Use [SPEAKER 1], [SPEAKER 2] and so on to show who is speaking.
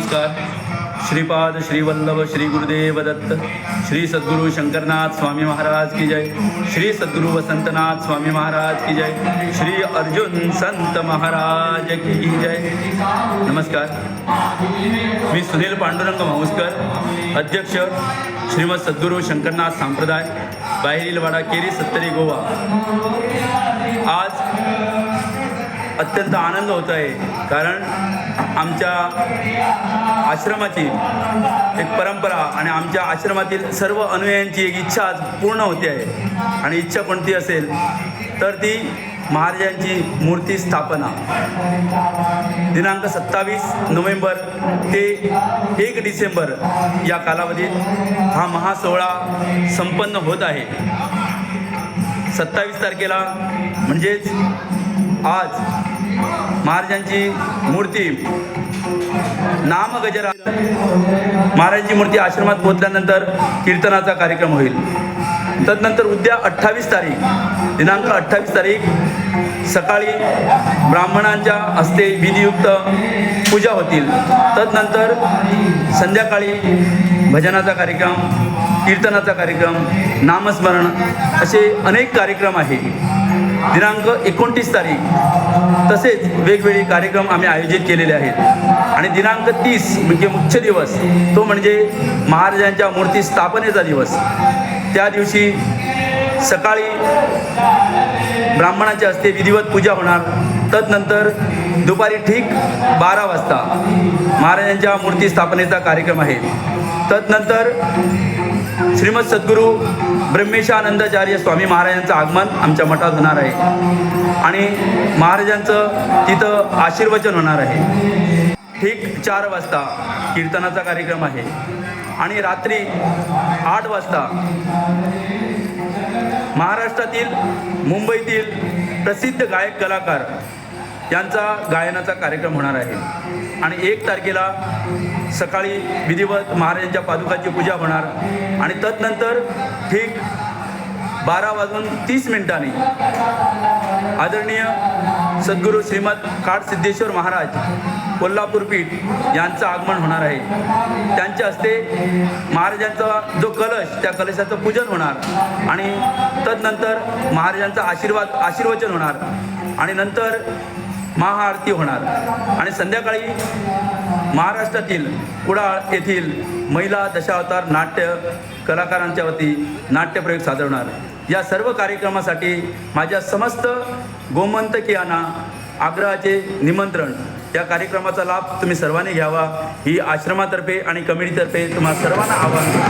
[SPEAKER 1] नमस्कार. श्रीपाद श्रीवल्लभ श्री गुरुदेव दत्त श्री सद्गुरु शंकरनाथ स्वामी महाराज की जय. श्री सद्गुरु वसंतनाथ स्वामी महाराज की जय. श्री अर्जुन संत महाराज की जय. नमस्कार. मी सुनील पांडुरंग माऊसकर अध्यक्ष श्रीमद सद्गुरु शंकरनाथ संप्रदाय बाहेरील वाडा केरी सत्तरी गोवा. आज अत्यंत आनंद होत आहे कारण आमच्या आश्रमाची एक परंपरा आणि आमच्या आश्रमातील सर्व अनुयायांची एक इच्छा आज पूर्ण होते आहे. आणि इच्छा कोणती असेल तर ती महाराजांची मूर्ती स्थापना. दिनांक सत्तावीस नोव्हेंबर ते एक डिसेंबर या कालावधीत हा महासोहळा संपन्न होत आहे. सत्तावीस तारखेला म्हणजेच आज महाराजांची मूर्ती नामगजरा. महाराजांची मूर्ती आश्रमात पोहोचल्यानंतर कीर्तनाचा कार्यक्रम होईल. तदनंतर उद्या अठ्ठावीस तारीख दिनांक अठ्ठावीस तारीख सकाळी ब्राह्मणांच्या हस्ते विधियुक्त पूजा होतील. तदनंतर संध्याकाळी भजनाचा कार्यक्रम कीर्तनाचा कार्यक्रम नामस्मरण असे अनेक कार्यक्रम आहे दिनांक एकोणतीस तारीख तसेच वेगवेगळे कार्यक्रम आम्ही आयोजित केलेले आहेत. आणि दिनांक तीस म्हणजे मुख्य दिवस तो म्हणजे महाराजांच्या मूर्ती स्थापनेचा दिवस. त्या दिवशी सकाळी ब्राह्मणाच्या हस्ते विधिवत पूजा होणार. तदनंतर दुपारी ठीक बारा वाजता महाराजांच्या मूर्ती स्थापनेचा कार्यक्रम आहे. तदनंतर श्रीमद सद्गुरू ब्रह्मेशानंदाचार्य स्वामी महाराजांचं आगमन आमच्या मठात होणार आहे. आणि महाराजांचं तिथं आशीर्वचन होणार आहे. ठीक चार वाजता कीर्तनाचा कार्यक्रम आहे. आणि रात्री आठ वाजता महाराष्ट्रातील मुंबईतील प्रसिद्ध गायक कलाकार यांचा गायनाचा कार्यक्रम होणार आहे. आणि एक तारखेला सकाळी विधिवत महाराजांच्या पादुकाची पूजा होणार. आणि तदनंतर ठीक बारा वाजून तीस मिनिटांनी आदरणीय सद्गुरू श्रीमद काड सिद्धेश्वर महाराज कोल्हापूर पीठ यांचं आगमन होणार आहे. त्यांच्या हस्ते महाराजांचा जो कलश त्या कलशाचं पूजन होणार. आणि तदनंतर महाराजांचा आशीर्वाद आशीर्वचन होणार. आणि नंतर महाआरती होणार. आणि संध्याकाळी महाराष्ट्रातील कुडाळ येथील महिला दशावतार नाट्य कलाकारांच्या वती नाट्यप्रयोग सादर या सर्व कार्यक्रमासाठी माझ्या समस्त गोमंतकीयांना आग्रहाचे निमंत्रण. या कार्यक्रमाचा लाभ तुम्ही सर्वांनी घ्यावा. ही आश्रमातर्फे आणि कमिटीतर्फे तुम्हाला सर्वांना आवाहन.